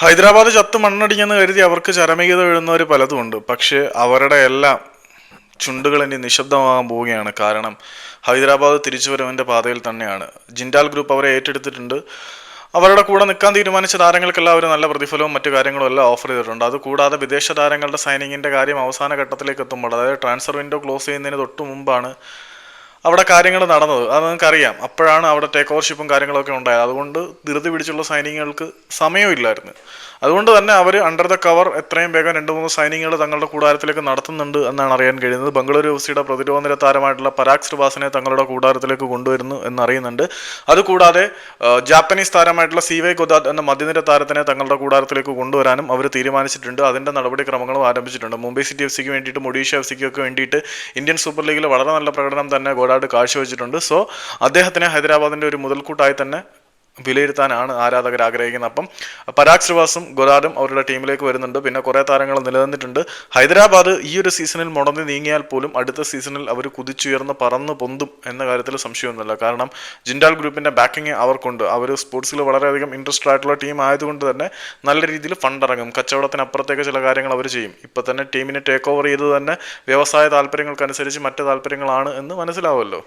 ഹൈദരാബാദ് ചത്ത് മണ്ണടിഞ്ഞെന്ന് കരുതി അവർക്ക് ചരമികത എഴുതുന്നവർ പലതുമുണ്ട്. പക്ഷേ അവരുടെ എല്ലാം ചുണ്ടുകൾ ഇനി നിശബ്ദമാകാൻ പോവുകയാണ്. കാരണം ഹൈദരാബാദ് തിരിച്ചുവരവിന്റെ പാതയിൽ തന്നെയാണ്. ജിൻഡാൽ ഗ്രൂപ്പ് അവരെ ഏറ്റെടുത്തിട്ടുണ്ട്. അവരുടെ കൂടെ നിൽക്കാൻ തീരുമാനിച്ച താരങ്ങൾക്കെല്ലാം അവർ നല്ല പ്രതിഫലവും മറ്റു കാര്യങ്ങളും എല്ലാം ഓഫർ ചെയ്തിട്ടുണ്ട്. അതുകൂടാതെ വിദേശ താരങ്ങളുടെ സൈനിങ്ങിന്റെ കാര്യം അവസാന ഘട്ടത്തിലേക്ക് എത്തുമ്പോൾ അതായത് ട്രാൻസ്ഫർ വിൻഡോ ക്ലോസ് ചെയ്യുന്നതിന് തൊട്ട് മുമ്പാണ് അവിടെ കാര്യങ്ങൾ നടന്നത്. അത് നിങ്ങൾക്കറിയാം. അപ്പോഴാണ് അവിടെ ടേക്ക് ഓവർഷിപ്പും കാര്യങ്ങളൊക്കെ ഉണ്ടായത്. അതുകൊണ്ട് ധൃതി പിടിച്ചുള്ള സൈനിങ്ങുകൾക്ക് സമയമില്ലായിരുന്നു അതുകൊണ്ട് തന്നെ അവർ അണ്ടർ ദ കവർ എത്രയും വേഗം രണ്ട് മൂന്ന് സൈനികങ്ങൾ തങ്ങളുടെ കൂടാരത്തിലേക്ക് നടത്തുന്നുണ്ട് എന്നാണ് അറിയാൻ കഴിയുന്നത്. ബംഗളൂരു എഫ് സിയുടെ പ്രതിരോധ നിര താരമായിട്ടുള്ള പരാഗ് ശ്രീവാസിനെ തങ്ങളുടെ കൂടാരത്തിലേക്ക് കൊണ്ടുവരുന്നു എന്നറിയുന്നുണ്ട്. അതുകൂടാതെ ജാപ്പനീസ് താരമായിട്ടുള്ള സി വൈ ഗുദാദ് എന്ന മധ്യനിര താരത്തിനെ തങ്ങളുടെ കൂടാരത്തിലേക്ക് കൊണ്ടുവരാനും അവർ തീരുമാനിച്ചിട്ടുണ്ട്. അതിന്റെ നടപടിക്രമങ്ങളും ആരംഭിച്ചിട്ടുണ്ട്. മുംബൈ സിറ്റി എഫ് സിക്ക് വേണ്ടിയിട്ട് ഒഡീഷ എഫ് സിക്ക് ഒക്കെ വേണ്ടിയിട്ട് ഇന്ത്യൻ സൂപ്പർ ലീഗിൽ വളരെ നല്ല പ്രകടനം തന്നെ ഗോഡാഡ് കാഴ്ചവെച്ചിട്ടുണ്ട്. സോ അദ്ദേഹത്തിനെ ഹൈദരാബാദിന്റെ ഒരു മുതൽക്കൂട്ടായി തന്നെ വിലയിരുത്താനാണ് ആരാധകർ ആഗ്രഹിക്കുന്നത്. അപ്പം പരാഗ് ശ്രീവാസും ഗൊരാഡും അവരുടെ ടീമിലേക്ക് വരുന്നുണ്ട്. പിന്നെ കുറേ താരങ്ങൾ നിലനിന്നിട്ടുണ്ട്. ഹൈദരാബാദ് ഈ ഒരു സീസണിൽ മുടങ്ങി നീങ്ങിയാൽ പോലും അടുത്ത സീസണിൽ അവർ കുതിച്ചുയർന്ന് പറന്ന് പൊന്തും എന്ന കാര്യത്തിൽ സംശയമൊന്നുമില്ല. കാരണം ജിൻഡാൽ ഗ്രൂപ്പിന്റെ ബാക്കിങ് അവർക്കുണ്ട്. അവർ സ്പോർട്സിൽ വളരെയധികം ഇൻട്രസ്റ്റഡ് ആയിട്ടുള്ള ടീം ആയതുകൊണ്ട് തന്നെ നല്ല രീതിയിൽ ഫണ്ട് ഇറങ്ങും. കച്ചവടത്തിനപ്പുറത്തേക്ക് ചില കാര്യങ്ങൾ അവർ ചെയ്യും. ഇപ്പം തന്നെ ടീമിനെ ടേക്ക് ഓവർ ചെയ്ത് തന്നെ വ്യവസായ താല്പര്യങ്ങൾക്കനുസരിച്ച് മറ്റ് താല്പര്യങ്ങളാണ് എന്ന് മനസ്സിലാവുമല്ലോ.